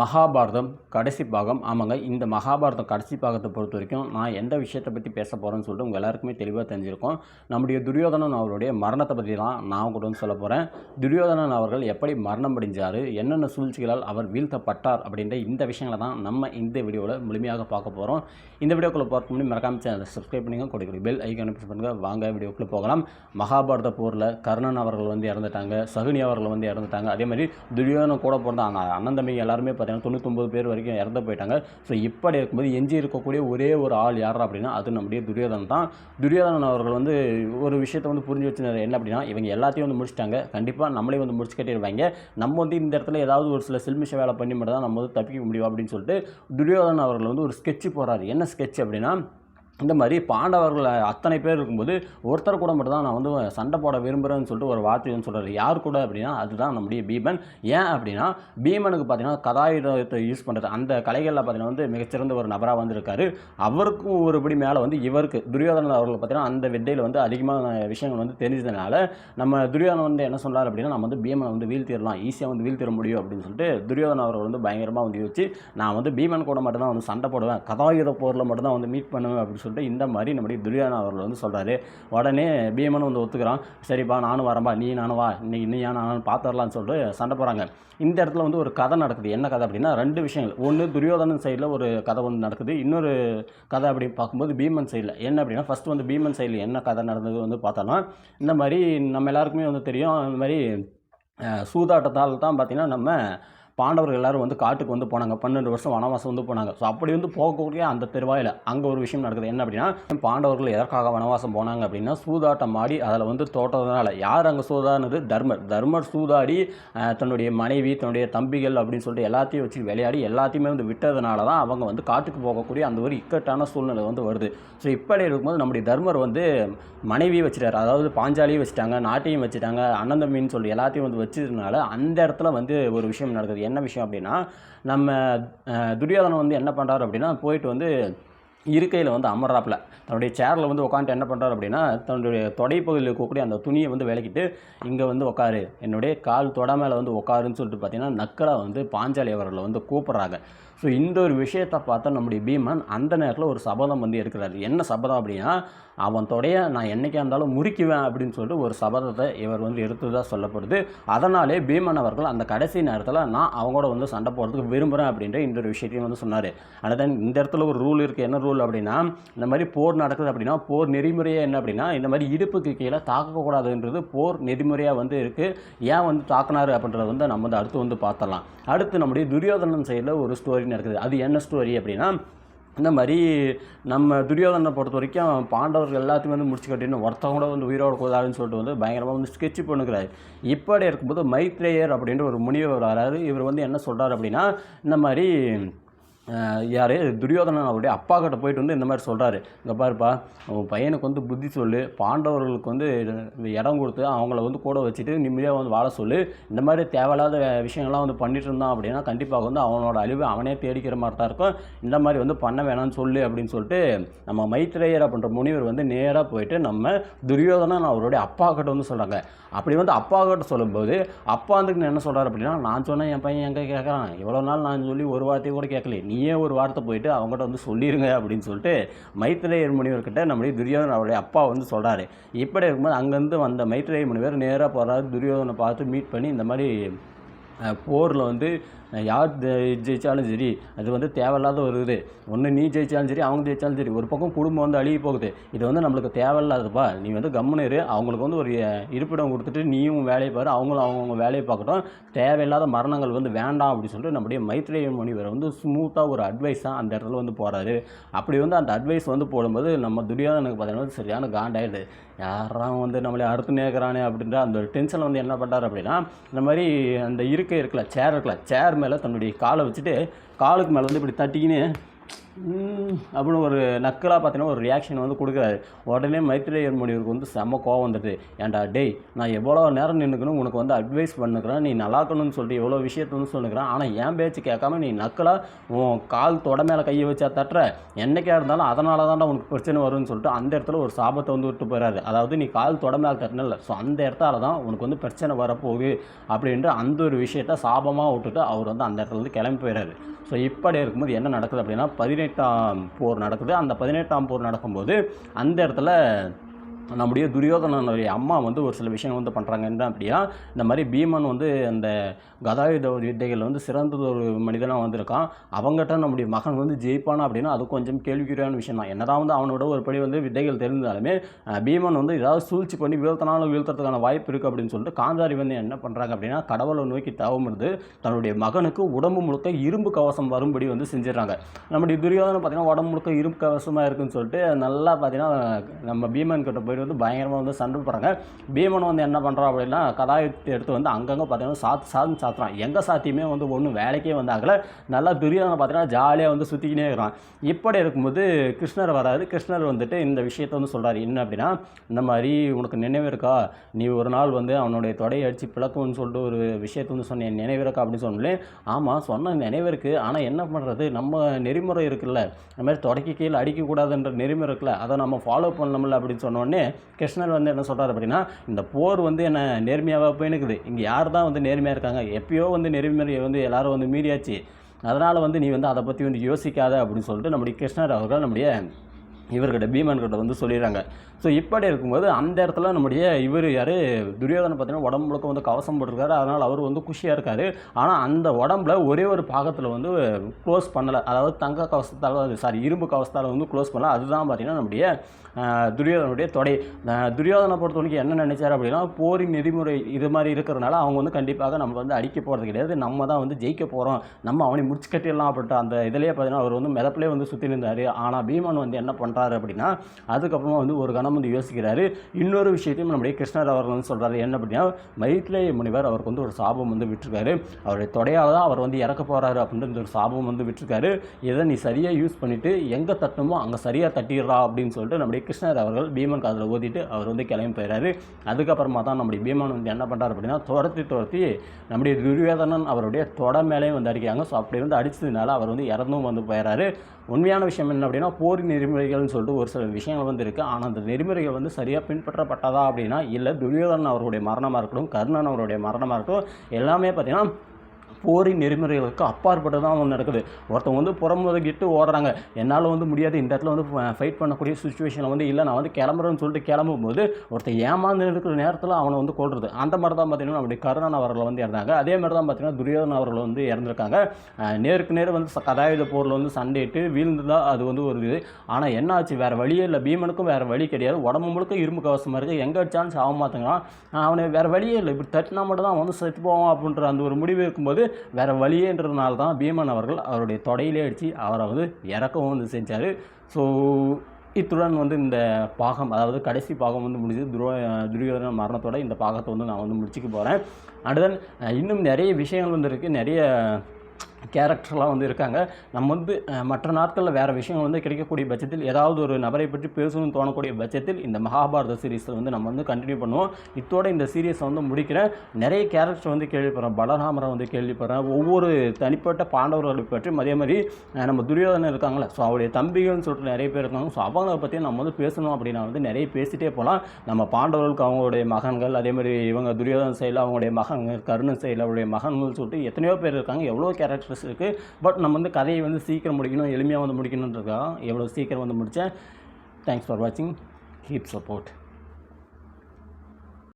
மகாபாரதம் கடைசி பாகம். ஆமாங்க இந்த மகாபாரதம் கடைசி பாகத்தை பொறுத்த வரைக்கும் நான் எந்த விஷயத்தை பற்றி பேச போகிறேன்னு சொல்லிட்டு உங்கள் எல்லாருக்குமே தெளிவாக தெரிஞ்சிருக்கும். நம்முடைய துரியோதனன் அவருடைய மரணத்தை பற்றி தான் நான் கூட வந்து சொல்ல போகிறேன் துரியோதனன் அவர்கள் எப்படி மரணம் அடைஞ்சார் என்னென்ன சூழ்ச்சிகளால் அவர் வீழ்த்தப்பட்டார் அப்படின்ற இந்த விஷயங்களை தான் நம்ம இந்த வீடியோவில் முழுமையாக பார்க்க போகிறோம் இந்த வீடியோக்குள்ளே பார்க்க முடியும் மறக்காம சேனலை சப்ஸ்கிரைப் பண்ணுங்க கொடுக்குற பெல் ஐக்கான ப்ரெஸ் பண்ணுங்கள் வாங்க வீடியோக்குள்ளே போகலாம். மகாபாரத போரில் கர்ணன் அவர்கள் வந்து இறந்துட்டாங்க சகுனி அவர்கள் வந்து இறந்துட்டாங்க. அதே மாதிரி துரியோதனன் கூட பிறந்த அந்த அண்ணன் தம்பி எல்லாருமே பார்த்தீங்கன்னா தொண்ணூத்தொம்பது பேர் வரைக்கும் இறந்து போயிட்டாங்க. ஸோ இப்படி இருக்கும்போது எஞ்சி இருக்கக்கூடிய ஒரே ஒரு ஆள் யார் அப்படின்னா அது நம்முடைய துரியோதனன் தான். துரியோதனன் அவர்கள் வந்து ஒரு விஷயத்தை வந்து புரிஞ்சு வச்சுருந்தாரு. என்ன அப்படின்னா இவங்க எல்லாத்தையும் வந்து முடிச்சிட்டாங்க. கண்டிப்பாக நம்மளே வந்து முடிச்சு கட்டிடுவாங்க நம்ம வந்து இந்த இடத்துல ஏதாவது ஒரு சில சில்மிஷ வேலை பண்ணி மட்டும் தான் நம்ம வந்து தப்பிக்க முடியும் அப்படின்னு சொல்லிட்டு துரியோதனன் அவர்கள் வந்து ஒரு ஸ்கெட்ச் போகிறாரு என்ன ஸ்கெட்ச் அப்படின்னா இந்த மாதிரி பாண்டவர்கள் அத்தனை பேர் இருக்கும்போது ஒருத்தர் கூட மட்டும் தான் நான் வந்து சண்டை போட விரும்புகிறேன்னு சொல்லிட்டு ஒரு வார்த்தை வந்து சொல்கிறார் யார் கூட அப்படின்னா அதுதான் நம்முடைய பீமன். ஏன் அப்படின்னா பீமனுக்கு பார்த்தீங்கன்னா கதாயுதத்தை யூஸ் பண்ணுறது அந்த கலைகளில் பார்த்தீங்கன்னா வந்து மிகச்சிறந்த ஒரு நபராக வந்திருக்காரு. அவருக்கும் ஒருபடி மேலே வந்து இவருக்கு துரியோதனன் அவர்கள் பார்த்தீங்கன்னா அந்த வெட்டையில் வந்து அதிகமான விஷயங்கள் வந்து தெரிஞ்சதுனால நம்ம துரியோதனன் வந்து என்ன சொன்னார் அப்படின்னா நம்ம வந்து பீமனை வந்து வீழ்த்திடலாம் ஈஸியாக வந்து வீழ்த்திட முடியும் அப்படின்னு சொல்லிட்டு துரியோதனன் அவர்கள் வந்து பயங்கரமாக வந்து யோசிச்சு நான் வந்து பீமன் கூட மட்டும்தான் வந்து சண்டை போடுவேன் கதாயுத போரில் மட்டும் தான் வந்து மீட் பண்ணுவேன் அப்படின்னு சொல்லிட்டு இந்த மாதிரி நம்முடைய துரியோதனன் அவர்கள் வந்து சொல்கிறாரு உடனே பீமன் வந்து ஒத்துக்கிறான். சரிப்பா நானும் வரேன்பா நீ நானும் வா. இன்னைக்கு நீ நானும் பார்த்துடலாம்னு சொல்லிட்டு சண்டை போகிறாங்க இந்த இடத்துல வந்து ஒரு கதை நடக்குது. என்ன கதை அப்படின்னா ரெண்டு விஷயங்கள். ஒன்று துரியோதனன் சைடில் ஒரு கதை வந்து நடக்குது. இன்னொரு கதை அப்படி பார்க்கும்போது பீமன் சைடில் என்ன அப்படின்னா ஃபஸ்ட் வந்து பீமன் சைடில் என்ன கதை நடந்தது வந்து பார்த்தோன்னா இந்த மாதிரி நம்ம எல்லாருக்குமே வந்து தெரியும். இந்த மாதிரி சூதாட்டத்தால் தான் பார்த்திங்கன்னா நம்ம பாண்டவர்கள் எல்லாரும் வந்து காட்டுக்கு வந்து போனாங்க. பன்னெண்டு வருஷம் வனவாசம் வந்து போனாங்க. ஸோ அப்படி வந்து போகக்கூடிய அந்த தெருவாயில் அங்கே ஒரு விஷயம் நடக்குது. என்ன அப்படின்னா பாண்டவர்கள் எதற்காக வனவாசம் போனாங்க அப்படின்னா சூதாட்டம் ஆடி அதில் வந்து தோட்டதுனால யார் அங்கே சூதானது தர்மர். தர்மர் சூதாடி தன்னுடைய மனைவி தன்னுடைய தம்பிகள் அப்படின்னு சொல்லிட்டு எல்லாத்தையும் வச்சு விளையாடி எல்லாத்தையுமே வந்து விட்டதுனால தான் அவங்க வந்து காட்டுக்கு போகக்கூடிய அந்த ஒரு இக்கட்டான சூழ்நிலை வந்து வருது. ஸோ இப்படி இருக்கும்போது நம்முடைய தர்மர் வந்து மனைவி வச்சுட்டாரு. அதாவது பாஞ்சாலியும் வச்சுட்டாங்க நாட்டையும் வச்சுட்டாங்க அண்ணன் தம்பின்னு சொல்லி எல்லாத்தையும் வந்து வச்சதுனால அந்த இடத்துல வந்து ஒரு விஷயம் நடக்குது. என்ன விஷயம் அப்படின்னா நம்ம துரியோதனை வந்து என்ன பண்ணுறாரு அப்படின்னா போயிட்டு வந்து இருக்கையில் வந்து அமர்றாப்பில். தன்னுடைய சேரில் வந்து உட்காந்துட்டு என்ன பண்ணுறாரு அப்படின்னா தன்னுடைய தொடைப்பகுதியில் இருக்கக்கூடிய அந்த துணியை வந்து விலக்கிட்டு இங்கே வந்து உட்காரு என்னுடைய கால் தொட மேலே வந்து உட்காருன்னு சொல்லிட்டு பார்த்தீங்கன்னா நக்கலாக வந்து பாஞ்சாலி அவர்களை வந்து கூப்பிட்றாங்க. ஸோ இந்த ஒரு விஷயத்தை பார்த்தா நம்முடைய பீமன் அந்த நேரத்தில் ஒரு சபதம் வந்து எடுக்கிறாரு. என்ன சபதம் அப்படின்னா அவன் தொடைய நான் என்னைக்கா இருந்தாலும் முறிக்குவேன் அப்படின்னு சொல்லிட்டு ஒரு சபதத்தை இவர் வந்து எடுத்ததாக சொல்லப்படுது. அதனாலே பீமன் அவர்கள் அந்த கடைசி நேரத்தில் நான் அவங்களோட வந்து சண்டை போடுறதுக்கு விரும்புகிறேன் அப்படின்ற இந்த ஒரு விஷயத்தையும் வந்து சொன்னார். ஆனால் இந்த இடத்துல ஒரு ரூல் இருக்குது என்ன ரூல் அப்படின்னா இந்த மாதிரி போர் நடக்குது அப்படின்னா போர் நெறிமுறையே என்ன அப்படின்னா இந்த மாதிரி இடுப்புக்கு கீழே தாக்கக்கூடாதுன்றது போர் நெறிமுறையாக வந்து இருக்குது ஏன் வந்து தாக்குனாரு அப்படின்றத வந்து நம்ம வந்து அடுத்து வந்து பார்த்தலாம் அடுத்து நம்முடைய துரியோதனன் சைடில் ஒரு ஸ்டோரி நடக்குது. அது என்ன ஸ்டோரி அப்படின்னா இந்த மாதிரி நம்ம துரியோதனை பொறுத்த வரைக்கும் பாண்டவர்கள் எல்லாத்தையும் வந்து முடிச்சு கட்டின்னு ஒருத்தவங்க கூட வந்து உயிரோட கூடாதுன்னு சொல்லிட்டு வந்து பயங்கரமாக வந்து ஸ்கெட்ச் பண்ணுகிறாரு இப்படி இருக்கும்போது மைத்ரேயர் அப்படின்ற ஒரு முனிவர் வராரு. இவர் வந்து என்ன சொல்கிறார் அப்படின்னா இந்த மாதிரி யார்? துரியோதனன் அவருடைய அப்பா கிட்ட போயிட்டு வந்து இந்த மாதிரி சொல்கிறாரு இங்கே பாருப்பா உன் பையனுக்கு வந்து புத்தி சொல்லு பாண்டவர்களுக்கு வந்து இடம் கொடுத்து அவங்கள வந்து கூட வச்சுட்டு நிம்மதியாக வந்து வாழ சொல்லு. இந்த மாதிரி தேவையில்லாத விஷயங்கள்லாம் வந்து பண்ணிட்டு இருந்தான் அப்படின்னா கண்டிப்பாக வந்து அவனோட அழிவு அவனே தேடிக்கிற மாதிரி தான் இருக்கும். இந்த மாதிரி வந்து பண்ண வேணாம்னு சொல்லு அப்படின்னு சொல்லிட்டு நம்ம மைத்ரேயர் அப்படின்ற முனிவர் வந்து நேராக போயிட்டு நம்ம துரியோதனன் அவருடைய அப்பா கிட்ட வந்து சொல்கிறாங்க அப்படி வந்து அப்பா கிட்ட சொல்லும்போது அப்பா வந்து என்ன சொல்கிறார் அப்படின்னா நான் சொன்னேன் என் பையன் எங்கே கேட்குறான் இவ்வளோ நாள் நான் சொல்லி ஒரு வார்த்தையை கூட கேட்கல நீயே ஒரு வார்த்தை போயிட்டு அவங்ககிட்ட வந்து சொல்லிடுங்க அப்படின்னு சொல்லிட்டு மைத்ரேயர் முனிவர்கிட்ட நம்முடைய துரியோதனன் அவருடைய அப்பா வந்து சொல்கிறாரு இப்படி இருக்கும்போது அங்கேருந்து வந்த மைத்திரேய முனிவர் நேராக போகிறாரு துரியோதனை பார்த்து மீட் பண்ணி இந்த மாதிரி போரில் வந்து யார் ஜெயித்தாலும் ஜெயிச்சாலும் சரி அது வந்து தேவையில்லாத ஒரு இது. ஒன்று நீ ஜெயிச்சாலும் சரி அவங்க ஜெயிச்சாலும் சரி ஒரு பக்கம் குடும்பம் வந்து அழுகி போகுது. இது வந்து நம்மளுக்கு தேவையில்லாதப்பா. நீ வந்து கம்முன்னு இரு. அவங்களுக்கு வந்து ஒரு இருப்பிடம் கொடுத்துட்டு நீயும் வேலையை பாரு. அவங்களும் அவங்கவுங்க வேலையை பார்க்கட்டும். தேவையில்லாத மரணங்கள் வந்து வேண்டாம் அப்படின்னு சொல்லிட்டு நம்முடைய மைத்ரேய முனிவர் வந்து ஸ்மூத்தாக ஒரு அட்வைஸாக அந்த இடத்துல வந்து போகிறாரு அப்படி வந்து அந்த அட்வைஸ் வந்து போடும்போது நம்ம துரியோதனுக்கு பார்த்தீங்கன்னா சரியான காண்டாயிடுது. யாராம் வந்து நம்மளை அறுத்து நேர்க்கிறானே அப்படின்ற அந்த ஒரு டென்ஷனில் வந்து என்ன பண்ணுறாரு அப்படின்னா இந்த மாதிரி அந்த இருக்கை இருக்கல சேர் இருக்கல சேர் மேலே தன்னுடைய காலை வச்சுட்டு காலுக்கு மேலே வந்து இப்படி தட்டிக்கின்னு அப்படின்னு ஒரு நக்கலாக பார்த்தீங்கன்னா ஒரு ரியாக்ஷன் வந்து கொடுக்குறாரு. உடனே மைத்ரேயர் முடிவுக்கு வந்து செம கோவம் வந்துட்டு ஏன்டா டேய் நான் எவ்வளோ நேரம் நின்றுக்கணும் உனக்கு வந்து அட்வைஸ் பண்ணுக்கிறேன். நீ நல்லாக்கணும்னு சொல்லிட்டு எவ்வளோ விஷயத்த வந்து சொல்லுக்கிறேன். ஆனால் என் பேச்சு கேட்காம நீ நக்கலாக உன் கால் தொட மேலே கையை வச்சா தட்டுற. என்னைக்கா இருந்தாலும் அதனால தான்டா உனக்கு பிரச்சனை வரும்னு சொல்லிட்டு அந்த இடத்துல ஒரு சாபத்தை வந்து விட்டு போயிறாரு. அதாவது நீ கால் தொட மேலே தட்டினல ஸோ அந்த இடத்தால தான் உனக்கு வந்து பிரச்சனை வரப்போகுது. அப்படின்ட்டு அந்த ஒரு விஷயத்த சாபமாக விட்டுட்டு அவர் வந்து அந்த இடத்துல இருந்து கிளம்பி போயிறாரு. ஸோ இப்படி இருக்கும்போது என்ன நடக்குது அப்படின்னா பதினெட்டாம் போர் நடக்குது. அந்த பதினெட்டாம் போர் நடக்கும்போது அந்த இடத்துல நம்முடைய துரியோதனனுடைய அம்மா வந்து ஒரு சில விஷயங்கள் வந்து பண்ணுறாங்க என்ன அப்படின்னா இந்த மாதிரி பீமன் வந்து அந்த கதாயுத வித்தைகள் வந்து சிறந்த ஒரு மனிதனாக வந்திருக்கான். அவங்ககிட்ட நம்முடைய மகன் வந்து ஜெயிப்பானா அப்படின்னா அது கொஞ்சம் கேள்விக்குறியான விஷயம் தான். என்னதான் வந்து அவனோட ஒரு படி வந்து வித்தைகள் தெரிந்தாலுமே பீமன் வந்து ஏதாவது சூழ்ச்சி பண்ணி வீழ்த்தனாலும் வீழ்த்துறதுக்கான வாய்ப்பு இருக்குது அப்படின்னு சொல்லிட்டு காந்தாரி வந்து என்ன பண்ணுறாங்க அப்படின்னா கடவுளை நோக்கி தவமிருந்து தன்னுடைய மகனுக்கு உடம்பு முழுக்க இரும்பு கவசம் வரும்படி வந்து செஞ்சிடறாங்க. நம்முடைய துரியோதனை பார்த்தீங்கன்னா உடம்பு முழுக்க இரும்பு கவசமாக இருக்குன்னு சொல்லிட்டு நல்லா பார்த்தீங்கன்னா நம்ம பீமன் கிட்ட போயிட்டு வந்து பயங்கரமாக வந்து சண்டை போடுறாங்க. பீமன் வந்து என்ன பண்ணுறான் அப்படின்னா கதாயுத்தை எடுத்து வந்து அங்கங்கே பார்த்தீங்கன்னா சாத்து சாத்து சாத்துறான். எங்கே சாத்தியுமே வந்து ஒன்றும் வேலைக்கே வந்து ஆகலை. நல்லா துரியோதனை பார்த்தீங்கன்னா ஜாலியாக வந்து சுற்றிக்கினே இருக்கிறான். இப்படி இருக்கும்போது கிருஷ்ணர் வராரு. கிருஷ்ணர் வந்துட்டு இந்த விஷயத்தை வந்து சொல்கிறாரு என்ன அப்படின்னா இந்த மாதிரி உனக்கு நினைவு இருக்கா? நீ ஒரு நாள் வந்து அவனுடைய தொடையை அடித்து பிளக்கும்னு சொல்லிட்டு ஒரு விஷயத்தை வந்து சொன்னேன் நினைவு இருக்கா? அப்படின்னு சொன்னேன் ஆமாம் சொன்ன நினைவு இருக்குது ஆனால் என்ன பண்ணுறது நம்ம நெறிமுறை இருக்குல்ல. இந்த மாதிரி தொடக்கி கீழே அடிக்கக்கூடாதுன்ற நெறிமுறை இருக்குல்ல. அதை நம்ம ஃபாலோ பண்ணணும்ல அப்படின்னு சொன்னோடனே கிருஷ்ணர் வந்து என்ன சொல்கிறார் அப்படின்னா இந்த போர் வந்து என்ன நேர்மையாக போயினுக்குது. இங்கே யார் தான் வந்து நேர்மையாக இருக்காங்க? எப்பயோ வந்து நெறிமுறையை வந்து எல்லாரும் வந்து மீறியாச்சு. அதனால் வந்து நீ வந்து அதை பற்றி வந்து யோசிக்காத அப்படின்னு சொல்லிட்டு நம்முடைய கிருஷ்ணர் அவர்கள் நம்முடைய இவர்கிட்ட பீமன்கிட்ட வந்து சொல்லிடுறாங்க. ஸோ இப்படி இருக்கும்போது அந்த இடத்துல நம்முடைய இவர் யார்? துரியோதனை பார்த்தீங்கன்னா உடம்பு வந்து கவசம் போட்டிருக்காரு. அதனால் அவர் வந்து குஷியாக இருக்கார். ஆனால் அந்த உடம்புல ஒரே ஒரு பாகத்தில் வந்து க்ளோஸ் பண்ணலை. அதாவது தங்க கவசத்தால் சாரி இரும்பு கவசத்தால் வந்து க்ளோஸ் பண்ணல. அதுதான் பார்த்தீங்கன்னா நம்முடைய துரியோதனுடைய தொடை. துரியோதனை பொறுத்த வரைக்கும் என்ன நினைச்சார் அப்படின்னா போரின் நெறிமுறை இது மாதிரி இருக்கிறனால அவங்க வந்து கண்டிப்பாக நம்ம வந்து அடிக்க போகிறது கிடையாது. நம்ம தான் வந்து ஜெயிக்க போகிறோம் நம்ம அவனை முடிச்சு கட்டிடலாம் அப்படின்ட்டு அந்த இதிலேயே பார்த்தீங்கன்னா அவர் வந்து மிதப்பிலே வந்து சுற்றி இருந்தார் ஆனால் பீமன் வந்து என்ன பண்ணுறாரு அப்படின்னா அதுக்கப்புறமா வந்து ஒரு கணம் வந்து யோசிக்கிறாரு. இன்னொரு விஷயத்தையும் நம்முடைய கிருஷ்ணர் அவர்கள் வந்து சொல்கிறாரு என்ன அப்படின்னா மைத்ரேய முனிவர் அவருக்கு வந்து ஒரு சாபம் வந்து விட்டுருக்காரு. அவருடைய தொடையால் தான் அவர் வந்து இறக்க போகிறாரு அப்படின்ற இந்த ஒரு சாபம் வந்து விட்டுருக்காரு. இதை நீ சரியாக யூஸ் பண்ணிவிட்டு எங்கே தட்டணுமோ அங்கே சரியாக தட்டிடுறா அப்படின்னு சொல்லிட்டு நம்முடைய கிருஷ்ணர் அவர்கள் பீமன் காதில் ஓதிட்டு அவர் வந்து கிளம்பி போயிறாரு. அதுக்கப்புறமா தான் நம்முடைய பீமன் வந்து என்ன பண்ணுறாரு அப்படின்னா துரத்தி துரத்தி நம்முடைய துரியோதனன் அவருடைய தொட மேலேயும் வந்து அடிக்கிறாங்க. ஸோ அப்படி வந்து அடித்ததுனால அவர் வந்து இறந்தும் வந்து போயிறாரு. உண்மையான விஷயம் என்ன அப்படின்னா போர் நெறிமுறைகள்னு சொல்லிட்டு ஒரு சில விஷயங்கள் வந்து இருக்குது ஆனால் அந்த நெறிமுறைகள் வந்து சரியாக பின்பற்றப்பட்டதா அப்படின்னா இல்லை துரியோதனன் அவருடைய மரணமாக இருக்கட்டும் கர்ணன் அவருடைய மரணமாக இருக்கட்டும் எல்லாமே பார்த்தீங்கன்னா போரின் நெறிமுறைகளுக்கு அப்பாற்பட்டு தான் வந்து நடக்குது. ஒருத்தவங்க வந்து புறமுதுகிட்டு ஓடுறாங்க. என்னால் வந்து முடியாது. இந்த இடத்துல வந்து ஃபைட் பண்ணக்கூடிய சுச்சுவேஷனில் வந்து இல்லை நான் வந்து கிளம்புறேன்னு சொல்லிட்டு கிளம்பும்போது ஒருத்தர் ஏமாந்து இருக்கிற நேரத்தில் அவனை வந்து கொள்றது அந்த மாதிரி தான் பார்த்தீங்கன்னா நம்முடைய கருணன் அவர்கள் வந்து இறந்தாங்க. அதே மாதிரி தான் பார்த்தீங்கன்னா துரியோதன அவர்கள் வந்து இறந்துருக்காங்க. நேருக்கு நேர் வந்து கதாயுத போரில் வந்து சண்டையிட்டு வீழ்ந்து தான் அது வந்து ஒரு இது. ஆனால் என்ன ஆச்சு? வேறு வழியே இல்லை. பீமனுக்கும் வேறு வழி கிடையாது. உடம்பு முழுக்க இரும்பு கவசமாக இருக்குது எங்கே அடிச்சாலும் ஆக மாட்டேங்கிறான் அவனை வேறு வழியே இல்லை. இப்படி தட்டினா மட்டும் தான் வந்து செத்து போவான் அப்படின்ற அந்த ஒரு முடிவு இருக்கும்போது வேறு வழியேன்றதுனால தான் பீமன் அவர்கள் அவருடைய தொடையிலே அடித்து அவரை வந்து இறக்கவும் வந்து செஞ்சார். ஸோ இத்துடன் வந்து இந்த பாகம் அதாவது கடைசி பாகம் வந்து முடிஞ்சது. துரோ துரியோதன மரணத்தோட இந்த பாகத்தை வந்து நான் வந்து முடிச்சுக்க போகிறேன் அடுத்தன் இன்னும் நிறைய விஷயங்கள் வந்து இருக்குது நிறைய கேரக்டர்லாம் வந்து இருக்காங்க. நம்ம வந்து மற்ற நாட்களில் வேறு விஷயங்கள் வந்து கிடைக்கக்கூடிய பட்சத்தில் ஏதாவது ஒரு நபரை பற்றி பேசணும்னு தோணக்கூடிய பட்சத்தில் இந்த மகாபாரத சீரீஸில் வந்து நம்ம வந்து கண்டினியூ பண்ணுவோம். இத்தோட இந்த சீரீஸை வந்து முடிக்கிறேன். நிறைய கேரக்டர் வந்து கேள்விப்படுறேன். பலராமரை வந்து கேள்விப்படுறேன். ஒவ்வொரு தனிப்பட்ட பாண்டவர்களை பற்றி அதே மாதிரி நம்ம துரியோதனம் இருக்காங்களே ஸோ அவருடைய தம்பிகள்னு சொல்லிட்டு நிறைய பேர் இருக்காங்க. ஸோ அவங்கள பற்றி நம்ம வந்து பேசணும் அப்படின்னா வந்து நிறைய பேசிட்டே போகலாம். நம்ம பாண்டவர்களுக்கு அவங்களுடைய மகன்கள் அதே மாதிரி இவங்க துரியோதன சைடில் அவங்களுடைய மகன்கள் கருணன் சைடில் அவருடைய மகன்கள் சொல்லிட்டு எத்தனையோ பேர் இருக்காங்க. எவ்வளோ கேரக்டர் ஸ்ட்ரெஸ் இருக்குது பட் நம்ம வந்து கதையை வந்து சீக்கிரம் முடிக்கணும் எளிமையாக வந்து முடிக்கணுன்றதுக்காக எவ்வளோ சீக்கிரம் வந்து முடித்தேன் தேங்க்ஸ் ஃபார் வாட்சிங் கீப் சப்போர்ட்